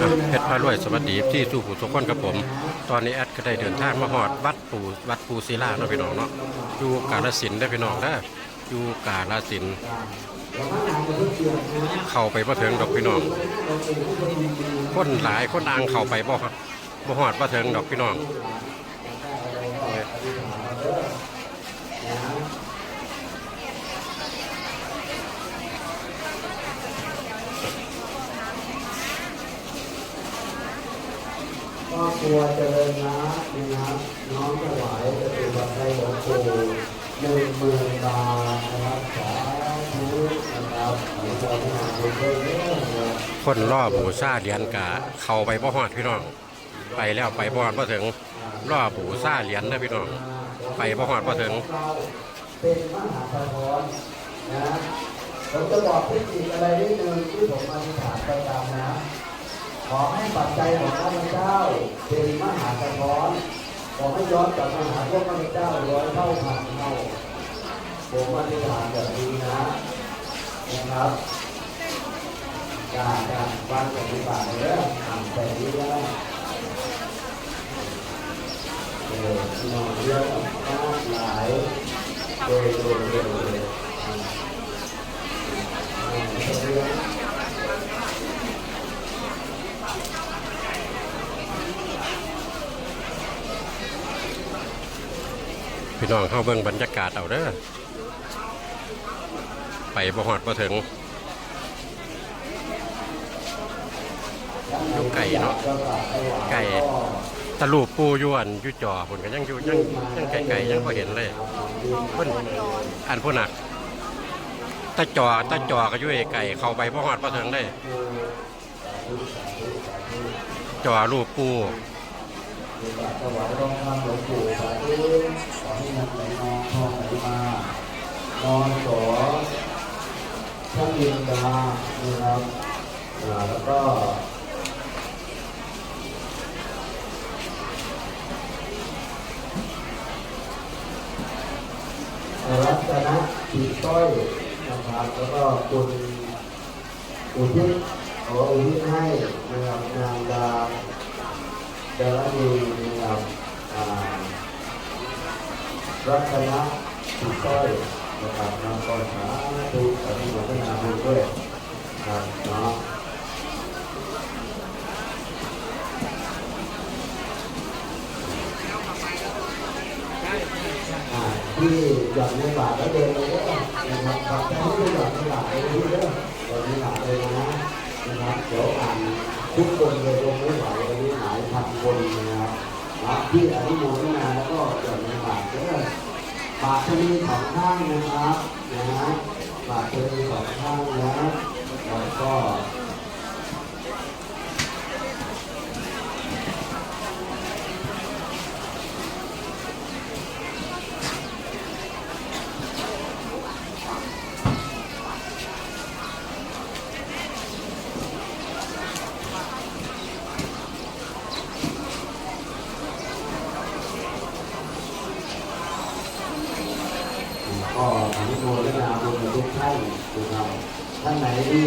อะเพชรพารวยสวัสดีที่สู่ผู้ทุกคนกับผม ตอนนี้แอดก็ได้เดินทางมาฮอดวัดปู่วัดปูศิลาเนาะพี่น้องเนาะอยู่กาฬสินได้อพี่น้องเด้อยู่กาฬสินธุ์เข้าไปบ่ถึงดอกพี่น้อง คนหลายคนอ่างเข้าไปบ่บ่ฮอดบ่ถึงดอกพี่น้อง ครอครัวเจริญนะนะครับน้องถวายจะเป็นบัตรไทยหลวงปู่หนึ่งหมื่นบาทนะครับสาธุนะครับขอให้เราทำบุญด้วยเรื่องนะครับคนรอบูชาเหรียญกะเข้าไปบ่ฮอดพี่น้อง ไปแล้วไปบ่ฮอดบ่ถึงรอบูชาเหรียญเด้อพี่น้อง ไปบ่ฮอดบ่ถึง เป็นมหาสะพรนะผมจะบอกเทคนิคอะไรนิดนึงที่ผมอธิษฐานประจำนะ ขอให้ปัจจัยของข้าพเจ้าเป็นมหาสะพรขอให้ย้อนกลับมาหาพวกข้าพเจ้าร้อยเท่าพันเท่าผมอธิษฐานแบบนี้นะนะครับการการบ้านปฏิบัติเรื่องทำแต่นี้ได้เออพี่น้องเยอะมากหลายโดยโดยโดยโดยอืมอืมเรื่อง พี่น้องเข้าเบิ่งบรรยากาศเอาเด้อไปบ่ฮอดบ่ถึงอยู่ไก่เนาะไก่ตะลูปปูยวนยู่จอพุ่นก็ยังอยู่ยังยังไกลๆยังบ่เห็นเลยเพิ่นอันพุ่นน่ะตะจอตะจอก็อยู่ไกลๆเข้าไปบ่ฮอดบ่ถึงเลยจอรูปปู ถวายรองคำหลวงปู่สาธุขอให้เงินไหลนองทองไหลมานอนสอท่านยินดานะครับแล้วก็รัตนะปีต้อยนะครับ แล้วก็คุณอุทิศขออุทิศให้นะครับนางดาเดลมีนะครับ รัตนะสุต้อยนะครับน้องก็สาธุสาธุพัฒนาบุญด้วยครับเนาะอ่าที่หย่อนในบาทแล้วเดินไปเด้อนะครับขอบใจที่หย่อนในบาทเลยที่เด้อหย่อนในบาทเลยนะนะครับเดี๋ยวอ่านทุกคนเลยลงไม่ไหววันนี้หลายพันคนนะครับอ่า ที่อนุโมทนาแล้วก็หย่อนในบาทเด้อบาทจะมีสองข้างนะครับนะฮะบาทจะมีสองข้างนะแล้วก็ ก็อนุโมทนาบุญทุกท่านนะครับท่านไหนที่